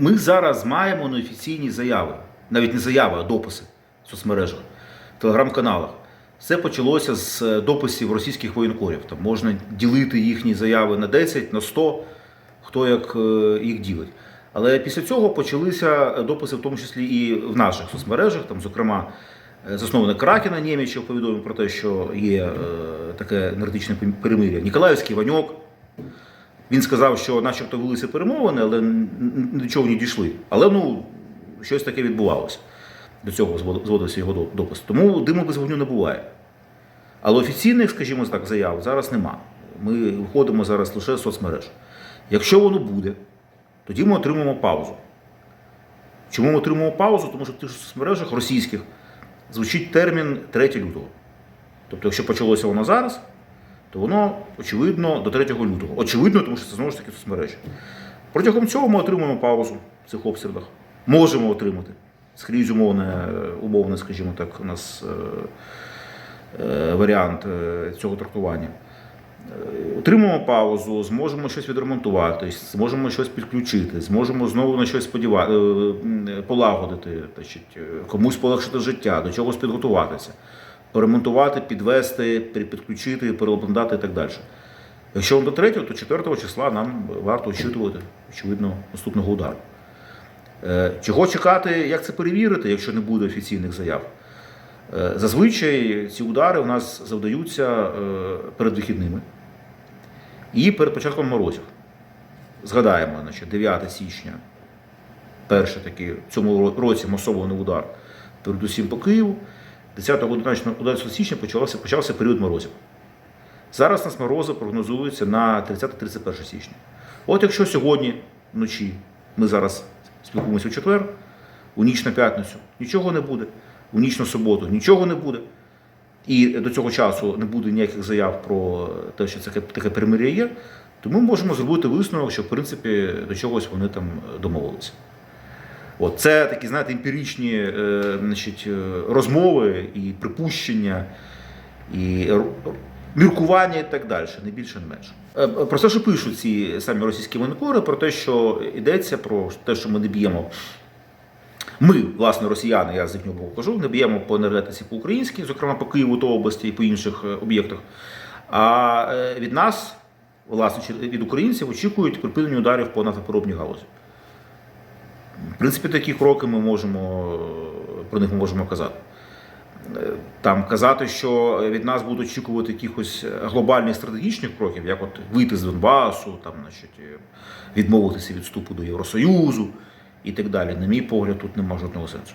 Ми зараз маємо неофіційні заяви, навіть не заяви, а дописи в соцмережах, в телеграм-каналах. Все почалося з е, дописів російських воєнкорів. Там можна ділити їхні заяви на 10, на 100, хто як е, їх ділить. Але після цього почалися дописи, в тому числі і в наших соцмережах. Там, зокрема, е, засновник Кракена Нємічев повідомив про те, що є е, таке енергетичне перемир'я. Ніколаївський Ваньок. Він сказав, що начебто велися перемовини, але н- н- до чого не дійшли. Але ну, щось таке відбувалося. До цього зводився його допис. Тому диму без вогню не буває. Але офіційних, скажімо так, заяв зараз нема. Ми виходимо зараз лише з соцмереж. Якщо воно буде, тоді ми отримаємо паузу. Чому ми отримуємо паузу? Тому що в тих соцмережах російських звучить термін 3 лютого. Тобто, якщо почалося воно зараз, то воно очевидно до 3 лютого. Очевидно, тому що це знову ж таки соцмережі. Протягом цього ми отримуємо паузу в цих обстрілах. Можемо отримати. Скрізь умовне, умовне, скажімо так, у нас е, е, варіант е, цього трактування. Е, Отримаємо паузу, зможемо щось відремонтувати, зможемо щось підключити, зможемо знову на щось сподіва... е, полагодити, значить, е, комусь полегшити життя, до чогось підготуватися, поремонтувати, підвести, під- підключити, переобладнати і так далі. Якщо до 3, то 4 числа нам варто очікувати, очевидно, наступного удару. Е, Чого чекати, як це перевірити, якщо не буде офіційних заяв? Е, Зазвичай ці удари у нас завдаються е, перед вихідними і перед початком морозів. Згадаємо, значить, 9 січня, перший такий в цьому році масований удар передусім по Києву. 10-11 січня почався, почався період морозів. Зараз нас морози прогнозуються на 30-31 січня. От якщо сьогодні вночі ми зараз спілкуємося у четвер, у ніч на п'ятницю нічого не буде, у ніч на суботу нічого не буде. І до цього часу не буде ніяких заяв про те, що це таке перемир'я є, то ми можемо зробити висновок, що в принципі до чогось вони там домовилися. От, це такі, знаєте, емпіричні е, значить, е, розмови і припущення, і міркування і так далі, не більше, не менше. Е, е, Про те, що пишуть ці самі російські воєнкори, про те, що йдеться про те, що ми не б'ємо. Ми, власне, росіяни, я з їхнього боку кажу, не б'ємо по енергетиці по українській, зокрема по Києву та області і по інших об'єктах. А від нас, власне, від українців очікують припинення ударів по нафтопереробній галузі. В принципі, такі кроки ми можемо е, про них ми можемо казати. Е, Там казати, що від нас будуть очікувати якихось глобальних стратегічних кроків, як от вийти з Донбасу, там, значить, е, відмовитися від вступу до Євросоюзу і так далі. На мій погляд, тут немає жодного сенсу.